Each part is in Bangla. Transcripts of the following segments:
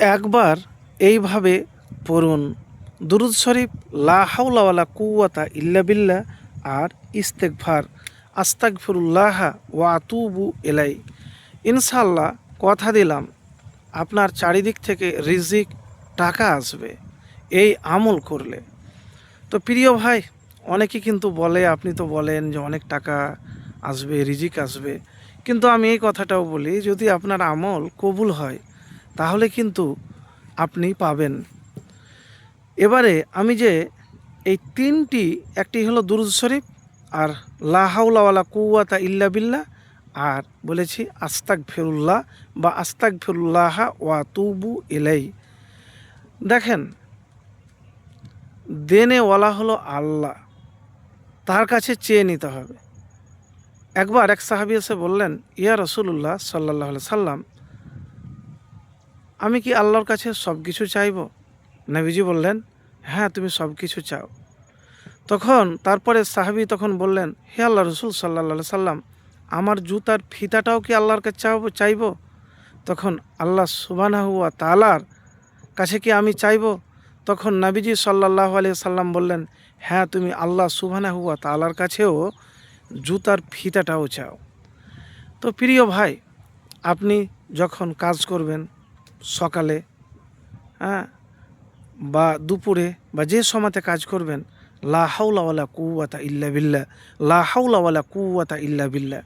একবার এইভাবে পড়ুন। দুরুদ শরীফ, লা হাওলাওয়ালা কুয়াতা ইল্লা বিল্লা আর ইস্তেকভার আস্তাকফিরুল্লাহ ওয়া আতুবু এলাই ইনশাল্লাহ কথা দিলাম, আপনার চারিদিক থেকে রিজিক, টাকা আসবে। এই আমল করলে। তো প্রিয় ভাই, অনেকে কিন্তু বলে, আপনি তো বলেন যে অনেক টাকা আসবে, রিজিক আসবে। কিন্তু আমি এই কথাটাও বলি, যদি আপনার আমল কবুল হয় তাহলে কিন্তু আপনি পাবেন। এবারে আমি যে এই তিনটি, একটি হলো দুরুদ শরীফ আর লাহাউলাওয়ালা কুয়াতা ইল্লা বিল্লা আর বলেছি আস্তাক ফেরুল্লাহ বা আস্তাক ফেরুল্লাহা ওয়া তুবু এলাই দেখেন দেনেওয়ালা হলো আল্লাহ, তার কাছে চেয়ে নিতে হবে। একবার এক সাহাবি এসে বললেন, ইয়া রসুল্লাহ সাল্লাহ সাল্লাম আমি কি আল্লাহর কাছে সব কিছু চাইব? নবীজি বললেন হ্যাঁ তুমি সব কিছু চাও। তখন তারপরে সাহাবি তখন বললেন, হে আল্লাহ রসুল সাল্লা সাল্লাম, আমার জুতার ফিতাটাও কি আল্লাহর কাছে চাইব চাইব? তখন আল্লাহ সুবানাহুয়া তালার কাছে কি আমি চাইব? তখন নাবিজি সাল্লাহ আলিয়া সাল্লাম বললেন হ্যাঁ তুমি আল্লাহ সুবানা হুয়া তালার কাছেও জুতার ফিতাটাও চাও। তো প্রিয় ভাই, আপনি যখন কাজ করবেন সকালে হ্যাঁ বা দুপুরে, বা যে সময়তে কাজ করবেন, লা হাউলাওয়ালা কুয়াতা ইল্লা বিল্লা লা হাউলাওয়ালা কুয়াতা ইল্লা বিল্লা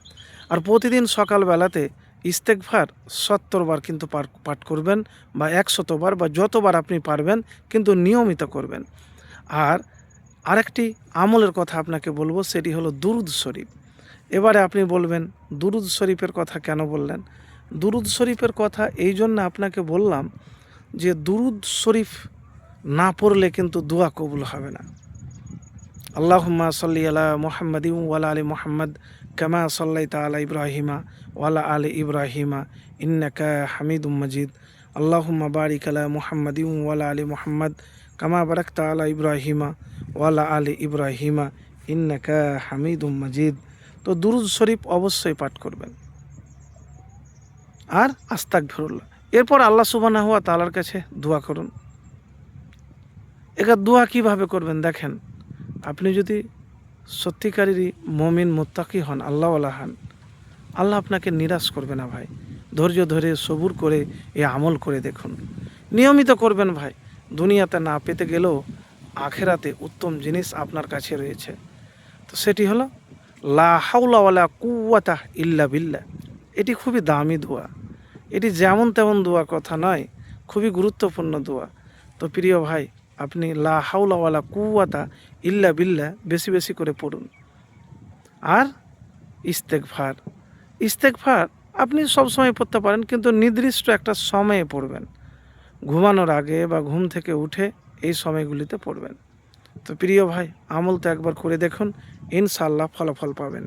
আর প্রতিদিন সকালবেলাতে ইস্তেকভার সত্তরবার কিন্তু পাঠ করবেন, বা একশতবার বা যতবার আপনি পারবেন, কিন্তু নিয়মিত করবেন। আর আরেকটি আমলের কথা আপনাকে বলব, সেটি হলো দুরুদ শরীফ। এবারে আপনি বলবেন, দুরুদ শরীফের কথা কেন বললেন? দুরুদ শরীফের কথা এই জন্য আপনাকে বললাম যে দুরুদ শরীফ না পড়লে কিন্তু দোয়া কবুল হবে না। আল্লাহুম্মা সাল্লি আলা মুহাম্মাদি ওয়ালা আলী মোহাম্মদ কামা সাল্লাই তালা ইব্রাহিমা ওয়ালা আলী ইব্রাহিমা ইন্নাকা হামিদুম মজিদ। আল্লাহুম্মা বারিক আলা মুহাম্মাদি ওয়ালা আলী মোহাম্মদ কামা বারাকতা আলা ইব্রাহিমা ওয়ালা আলী ইব্রাহিমা ইন্নাকা হামিদুম মজিদ। তো দুরুদ শরীফ অবশ্যই পাঠ করবেন। আর আস্তাক ফিরুল্লাহ। এরপর আল্লাহ সুবানা হওয়া তালার কাছে দোয়া করুন। এবার দোয়া কীভাবে করবেন দেখেন? আপনি যদি সত্যিকারেরই মমিন, মোত্তাকি হন, আল্লাহওয়ালা হন, আল্লাহ আপনাকে নিরাশ করবে না ভাই। ধৈর্য ধরে, সবুর করে এ আমল করে দেখুন। নিয়মিত করবেন ভাই। দুনিয়াতে না পেতে গেলেও আখেরাতে উত্তম জিনিস আপনার কাছে রয়েছে। তো সেটি হলো, লা হাউলাওয়ালা কুয়াতা ইল্লা বিল্লা এটি খুবই দামি দোয়া। এটি যেমন তেমন দোয়া কথা নয়, খুবই গুরুত্বপূর্ণ দোয়া। তো প্রিয় ভাই, আপনি লা হাউলাওয়ালা কুয়াতা ইল্লা বিল্লা বেশি বেশি করে পড়ুন। আর ইস্তেকভার ইস্তেকভার আপনি সবসময় পড়তে পারেন, কিন্তু নির্দিষ্ট একটা সময়ে পড়বেন। ঘুমানোর আগে বা ঘুম থেকে উঠে এই সময়গুলিতে পড়বেন। তো প্রিয় ভাই, আমল তো একবার করে দেখুন ইনশাল্লাহ ফলাফল পাবেন।